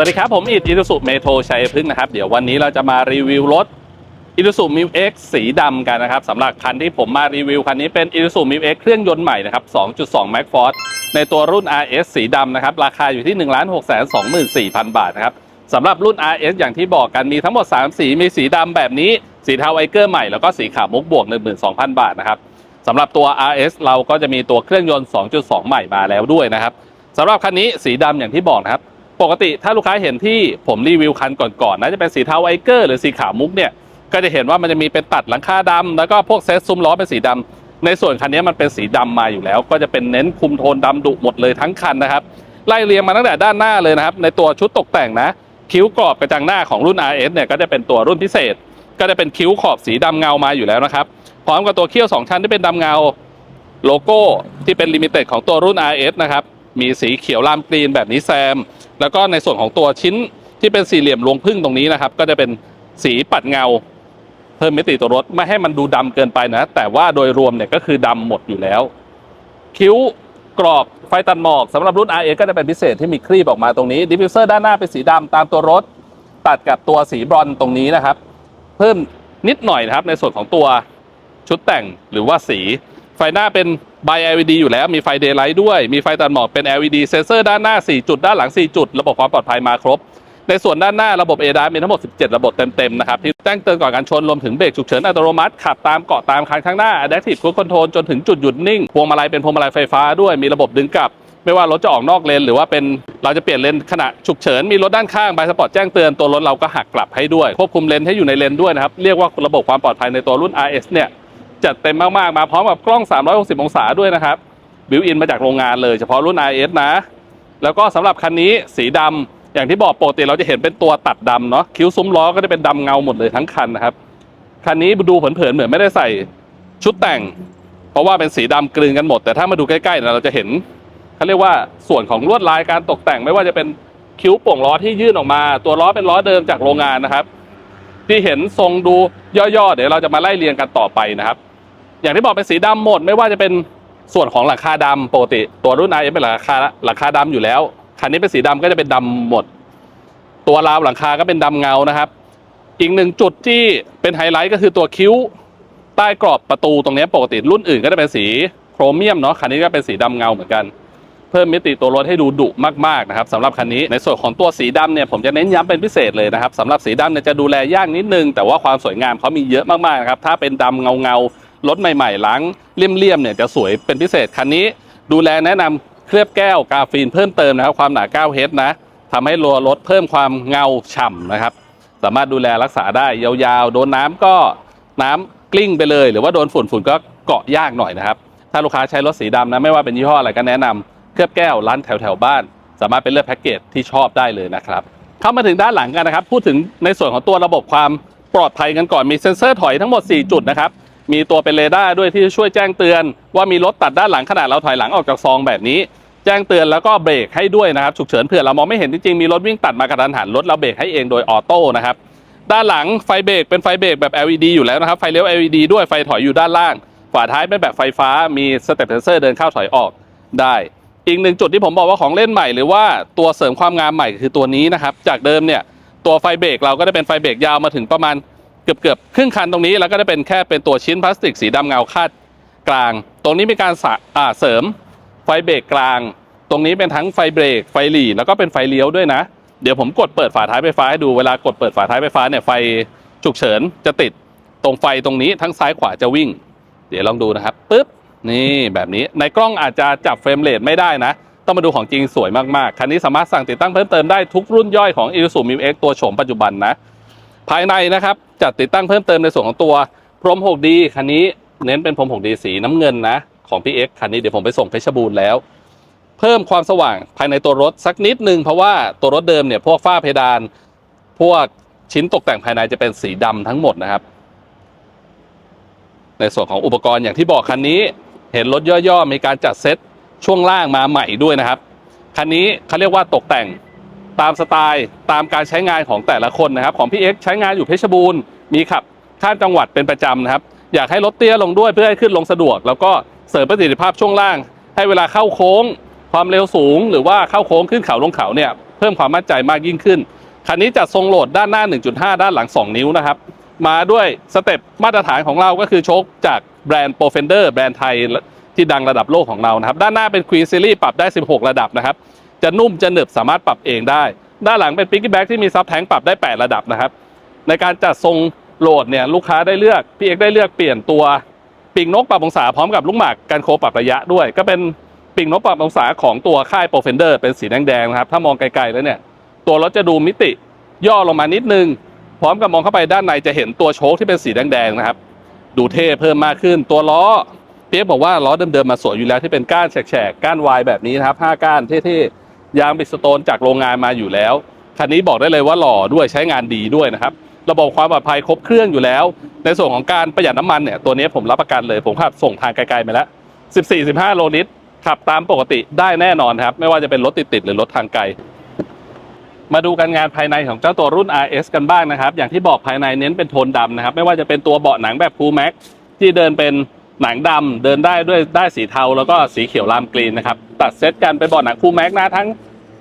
วัสดีครับผมอิดอิ u สุเมโทชัยพฤกษ์นะครับ เดี๋ยววันนี้เราจะมารีวิวรถอิ u สุมิวเอ็กสีดำกันนะครับสำหรับคันที่ผมมารีวิวคันนี้เป็นอิ u สุมิวเอ็กเครื่องยนต์ใหม่นะครับ 2.2 m a c f o r ในตัวรุ่น RS สีดำนะครับ ราคาอยู่ที่ 1 6 2 4 0 0 0 บาทนะครับสำหรับรุ่น RS อย่างที่บอกกันมีทั้งหมด 3 สีมีสีดำแบบนี้ สีเทาไวเกอร์ใหม่แล้วก็สีขาวมุกบวก 12,000 บาทนะครับสำหรับตัว RS เราก็จะมีตัวเครื่องยนต์ 2.2 ใหม่มาแล้วด้วยนะครับสำหรับคันนี้สีดำอย่างที่บอกนะครับ ปกติถ้าลูกค้าเห็นที่ผมรีวิวคันก่อนๆน่าจะเป็นสีเทาไวเกอร์หรือสีขาวมุกเนี่ยก็จะเห็นว่ามันจะมีเป็นตัดหลังคาดำแล้วก็พวกเซตซุ้มล้อเป็นสีดำในส่วนคันนี้มันเป็นสีดำมาอยู่แล้ว ก็จะเป็นเน้นคุมโทนดำดุหมดเลยทั้งคันนะครับไล่เรียงมาตั้งแต่ด้านหน้าเลยนะครับ ในตัวชุดตกแต่งนะ คิ้วกรอบกระจังหน้าของรุ่น RS เนี่ยก็จะเป็นตัวรุ่นพิเศษ ก็จะเป็นคิ้วขอบสีดำเงามาอยู่แล้วนะครับพร้อมกับตัวเขี้ยวสองชั้นที่เป็นดำเงาโลโก้ที่เป็นลิมิเต็ดของตัวรุ่น RS นะครับมีสีเขียวลามกรีนแบบนี้แซม แล้วก็ในส่วนของตัวชิ้นที่เป็นสี่เหลี่ยมรวงพึ่งตรงนี้นะครับ ก็จะเป็นสีปัดเงา เพิ่มมิติตัวรถไม่ให้มันดูดำเกินไปนะ แต่ว่าโดยรวมเนี่ยก็คือดำหมดอยู่แล้ว คิ้วกรอบไฟตัดหมอกสำหรับรุ่น RS ก็จะเป็นพิเศษที่มีครีบออกมาตรงนี้ดิฟฟิวเซอร์ด้านหน้าเป็นสีดำตามตัวรถ ตัดกับตัวสีบรอนตรงนี้นะครับ เพิ่มนิดหน่อยนะครับในส่วนของตัวชุดแต่งหรือว่าสีไฟหน้าเป็น by LED อยู่แล้วมีไฟ daylight ด้วย มีไฟตัดหมอกเป็น LED เซนเซอร์ด้านหน้า 4 จุด ด้านหลัง 4 จุด ระบบความปลอดภัยมาครบ ในส่วนด้านหน้าระบบ ADAS มีทั้งหมด 17 ระบบเต็ม ๆ นะครับ ที่แจ้งเตือนก่อนการชน รวมถึงเบรกฉุกเฉินอัตโนมัติ ขับตามเกาะตามคันข้างหน้า Adaptive Cruise Control จนถึงจุดหยุดนิ่ง พวงมาลัยเป็นพวงมาลัยไฟฟ้าด้วยมีระบบดึงกลับ ไม่ว่ารถจะออกนอกเลนหรือว่าเป็นเราจะเปลี่ยนเลนขณะฉุกเฉินมีรถด้านข้างใบสปอร์ตแจ้งเตือนตัวรถเราก็หักกลับให้ด้วยควบคุมเลนให้อยู่ในเลนด้วยนะครับเรียกว่าระบบความปลอดภัยในตัวรุ่น RS เนี่ย จัดเต็มมากๆ มาพร้อมกับกล้อง 360 องศาด้วยนะครับบิวอินมาจากโรงงานเลยเฉพาะรุ่น RS นะ แล้วก็สำหรับคันนี้สีดำอย่างที่บอกปกติเราจะเห็นเป็นตัวตัดดำเนาะคิ้วซุ้มล้อก็จะเป็นดำเงาหมดเลยทั้งคันนะครับ คันนี้ดูเผินๆเหมือนไม่ได้ใส่ชุดแต่ง เพราะว่าเป็นสีดำกลืนกันหมด แต่ถ้ามาดูใกล้ๆเนี่ยเราจะเห็นเขาเรียกว่าส่วนของลวดลายการตกแต่งไม่ว่าจะเป็นคิ้วโป่งล้อที่ยื่นออกมา ตัวล้อเป็นล้อเดิมจากโรงงานนะครับ ที่เห็นทรงดูย่อๆเดี๋ยวเราจะมาไล่เรียงกันต่อไปนะครับ อย่างที่บอกเป็นสีดำหมด ไม่ว่าจะเป็นส่วนของหลังคาดำปกติ ตัวรุ่นไอเป็นหลังคาหลังคาดำอยู่แล้วคันนี้เป็นสีดำก็จะเป็นดำหมด ตัวราวหลังคาก็เป็นดำเงานะครับ อีกหนึ่งจุดที่เป็นไฮไลท์ก็คือตัวคิ้วใต้กรอบประตูตรงนี้ปกติรุ่นอื่นก็จะเป็นสีโครเมียมเนาะคันนี้ก็เป็นสีดำเงาเหมือนกัน เพิ่มมิติตัวรถให้ดูดุมากๆนะครับสำหรับคันนี้ในส่วนของตัวสีดำเนี่ยผมจะเน้นย้ำเป็นพิเศษเลยนะครับสำหรับสีดำเนี่ยจะดูแลยากนิดนึง แต่ว่าความสวยงามเขามีเยอะมากๆนะครับถ้าเป็นดำเงาเงา รถใหม่ๆล้างเลี่ยมๆเนี่ยจะสวยเป็นพิเศษคันนี้ ดูแลแนะนำเคลือบแก้วกาฟีนเพิ่มเติมนะครับ ความหนา9เฮดนะทำให้รัวรถเพิ่มความเงาฉ่ำนะครับ สามารถดูแลรักษาได้ยาวๆ โดนน้ำก็น้ำกลิ้งไปเลย หรือว่าโดนฝุ่นฝุ่นก็เกาะยากหน่อยนะครับ ถ้าลูกค้าใช้รถสีดำนะไม่ว่าเป็นยี่ห้ออะไรก็แนะนำเคลือบแก้วร้านแถวแถวๆบ้าน สามารถเป็นเลือกแพ็กเกจที่ชอบได้เลยนะครับเข้ามาถึงด้านหลังกันนะครับ พูดถึงในส่วนของตัวระบบความปลอดภัยกันก่อนมีเซ็นเซอร์ถอยทั้งหมด 4 จุดนะครับ มีตัวเป็นเรดาร์ด้วยที่ช่วยแจ้งเตือน ว่ามีรถตัดด้านหลังขณะเราถอยหลังออกจากซองแบบนี้ แจ้งเตือนแล้วก็เบรกให้ด้วยนะครับฉุกเฉินเผื่อเรามองไม่เห็นจริงๆมีรถวิ่งตัดมากระทันหันรถเราเบรกให้เองโดยออโต้นะครับด้านหลังไฟเบรกเป็นไฟเบรกแบบ LED อยู่แล้วนะครับไฟเลี้ยว LED ด้วยไฟถอยอยู่ด้านล่าง ฝาท้ายเป็นแบบไฟฟ้ามีสเต็ปเซนเซอร์เดินเข้าถอยออกได้อีกหนึ่งจุดที่ผมบอกว่าของเล่นใหม่หรือว่าตัวเสริมความงามใหม่คือตัวนี้นะครับ จากเดิมเนี่ยตัวไฟเบรกเราก็ได้เป็นไฟเบรกยาวมาถึงประมาณ กือบเกือบๆครึ่งคันตรงนี้แล้วก็ได้เป็นแค่เป็นตัวชิ้นพลาสติกสีดำเงาคาดกลาง ตรงนี้มีการเสริมไฟเบรกกลาง ตรงนี้เป็นทั้งไฟเบรกไฟหลีแล้วก็เป็นไฟเลี้ยวด้วยนะ เดี๋ยวผมกดเปิดฝาท้ายไฟฟ้าให้ดูเวลากดเปิดฝาท้ายไฟฟ้าเนี่ยไฟฉุกเฉินจะติดตรงไฟตรงนี้ทั้งซ้ายขวาจะวิ่ง เดี๋ยวลองดูนะครับปึ๊บนี่แบบนี้ในกล้องอาจจะจับเฟรมเรทไม่ได้นะ ต้องมาดูของจริงสวยมากๆ คันนี้สามารถสั่งติดตั้งเพิ่มเติมได้ทุกรุ่นย่อยของ i s u z u m i x ตัวโฉมปัจจุบันนะ ภายในนะครับจัดติดตั้งเพิ่มเติมในส่วนของตัวพรม 6D คันนี้เน้นเป็นพรม 6D สีน้ำเงินนะของ PX คันนี้เดี๋ยวผมไปส่งเพชรบูรณ์แล้ว เพิ่มความสว่างภายในตัวรถสักนิดนึงเพราะว่าตัวรถเดิมเนี่ยพวกฝ้าเพดาน พวกชิ้นตกแต่งภายในจะเป็นสีดำทั้งหมดนะครับ ในส่วนของอุปกรณ์อย่างที่บอกคันนี้ เห็นรถย่อๆมีการจัดเซตช่วงล่างมาใหม่ด้วยนะครับคันนี้เขาเรียกว่าตกแต่ง ตามสไตล์ ตามการใช้งานของแต่ละคนนะครับ ของพี่เอ็กใช้งานอยู่เพชรบูรณ์มีขับข้ามจังหวัดเป็นประจำนะครับ อยากให้รถเตี้ยลงด้วยเพื่อให้ขึ้นลงสะดวก แล้วก็เสริมประสิทธิภาพช่วงล่าง ให้เวลาเข้าโค้ง ความเร็วสูง หรือว่าเข้าโค้งขึ้นเขาลงเขาเนี่ยเพิ่มความมั่นใจมากยิ่งขึ้นคันนี้จัดทรงโหลดด้านหน้า 1.5 ด้านหลัง 2 นิ้วนะครับ มาด้วยสเต็ปมาตรฐานของเราก็คือโชคจากแบรนด์ p r o f e n d e r แบรนด์ไทยที่ดังระดับโลกของเรานะครับ ด้านหน้าเป็น Queen Series ปรับได้ 16 ระดับนะครับ จะนุ่มจะหนึบสามารถปรับเองได้ ด้านหลังเป็น Piggyback ที่มีซับแทงปรับได้ 8 ระดับนะครับ ในการจัดทรงโหลดเนี่ยลูกค้าได้เลือกพี่เอกได้เลือกเปลี่ยนตัวปีกนกปรับองศาพร้อมกับลูกหมากกันโคปรับระยะด้วย ก็เป็นปีกนกปรับองศาของตัวค่าย p r o f e n d e r เป็นสีแดงๆนะครับถ้ามองไกลๆแล้วเนี่ยตัวรถจะดูมิติย่อลงมานิดนึง พร้อมกับมองเข้าไปด้านในจะเห็นตัวโชคที่เป็นสีแดงๆนะครับ ดูเท่เพิ่มมากขึ้น ตัวล้อเปียกบอกว่าล้อเดิมๆมาสวยอยู่แล้วที่เป็นก้านแฉกๆก้านวายแบบนี้นะครับห้าก้านเท่ๆ ยางบิดสโตนจากโรงงานมาอยู่แล้ว คันนี้บอกได้เลยว่าหล่อด้วยใช้งานดีด้วยนะครับ ระบบความปลอดภัยครบเครื่องอยู่แล้ว ในส่วนของการประหยัดน้ำมันเนี่ยตัวนี้ผมรับประกันเลยผมขับส่งทางไกลๆมาแล้ว 14-15 โลลิตรขับตามปกติได้แน่นอนครับ ไม่ว่าจะเป็นรถติดๆหรือรถทางไกล มาดูกันงานภายในของเจ้าตัวรุ่น RS กันบ้างนะครับ อย่างที่บอกภายในเน้นเป็นโทนดำนะครับ ไม่ว่าจะเป็นตัวเบาะหนังแบบ Cool Max ที่เดินเป็น หนังดำเดินได้ด้วยได้สีเทาแล้วก็สีเขียวลามกรีนนะครับ ตัดเซตกันเป็นเบาะหนัง Cool Max นะทั้ง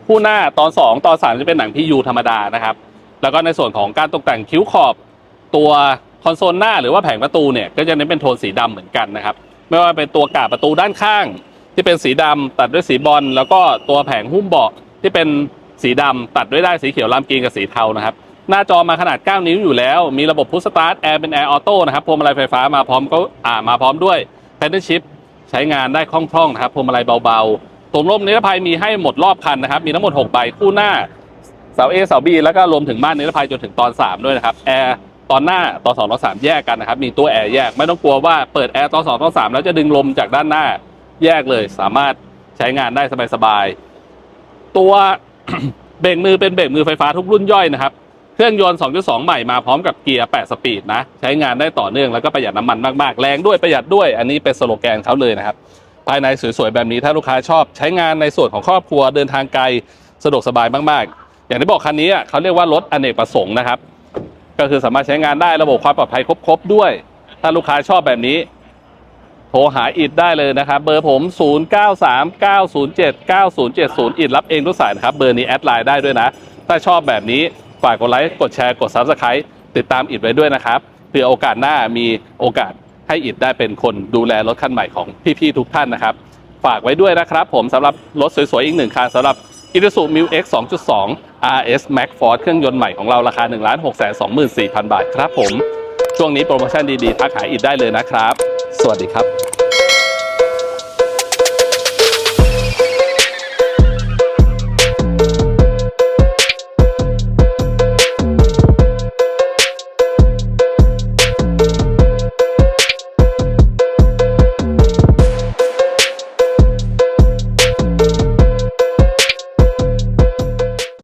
คู่หน้าตอน 2 ตอน 3 จะเป็นหนัง PU ธรรมดานะครับ แล้วก็ในส่วนของการตกแต่งคิ้วขอบตัวคอนโซลหน้าหรือว่าแผงประตูเนี่ยก็จะเน้นเป็นโทนสีดำเหมือนกันนะครับ ไม่ว่าเป็นตัวกาบประตูด้านข้าง ที่เป็นสีดำตัดด้วยสีบอลแล้วก็ตัวแผงหุ้มเบาะที่เป็นสีดำตัดด้วยได้สีเขียวลามกรีนกับสีเทานะครับ หน้าจอมาขนาด 9 นิ้วอยู่แล้ว มีระบบพุชสตาร์ทแอร์เป็นแอร์ออโต้นะครับพวงมาลัยไฟฟ้ามาพร้อมก็อ่ามาพร้อมด้วยแพนเท l ชิพใช้งานได้คล่องๆนะครับพวงมาลัยเบาๆถุงลมนิรภัยมีให้หมดรอบคันนะครับ มีทั้งหมด 6 ใบคู่หน้าเสา A เสา B แล้วก็รวมถึงบ้านนิรภัยจนถึงตอน 3 ด้วยนะครับแอร์ตอนหน้าตอน2ตอน3แยกกันนะครับมีตัวแอร์แยกไม่ต้องกลัวว่าเปิดแอร์ตอน2ตอน3แล้วจะดึงลมจากด้านหน้าแยกเลยสามารถใช้งานได้สบายๆตัวเบรกมือเป็นเบรกมือไฟฟ้าทุกรุ่นย่อยนะครับ เครื่องยนต์ 2.2 ใหม่มาพร้อมกับเกียร์ 8 สปีดนะ ใช้งานได้ต่อเนื่องแล้วก็ประหยัดน้ำมันมากๆ แรงด้วยประหยัดด้วย อันนี้เป็นสโลแกนเขาเลยนะครับ ภายในสวยๆ แบบนี้ถ้าลูกค้าชอบ ใช้งานในส่วนของครอบครัวเดินทางไกลสะดวกสบายมากๆ อย่างที่บอกคันนี้เขาเรียกว่ารถอเนกประสงค์นะครับ ก็คือสามารถใช้งานได้ระบบความปลอดภัยครบๆด้วย ถ้าลูกค้าชอบแบบนี้ โทรหาอิดได้เลยนะครับ เบอร์ผม 0939079070 อิดรับเองทุกสายนะครับ เบอร์นี้แอดไลน์ได้ด้วยนะ ถ้าชอบแบบนี้ ฝากกดไลค์กดแชร์กด Subscribe ติดตามอิดไว้ด้วยนะครับเผื่อโอกาสหน้ามีโอกาสให้อิดได้เป็นคนดูแลรถคันใหม่ของพี่ๆทุกท่านนะครับ ฝากไว้ด้วยนะครับผมสำหรับรถสวยๆอีกหนึ่งคันสำหรับ Isuzu m i x 2.2 RS Max Force เครื่องยนต์ใหม่ของเราราคา 1 6 2 4 0 0 0 บาทครับผม ช่วงนี้โปรโมชั่นดีๆทักหาอิดได้เลยนะครับ สวัสดีครับ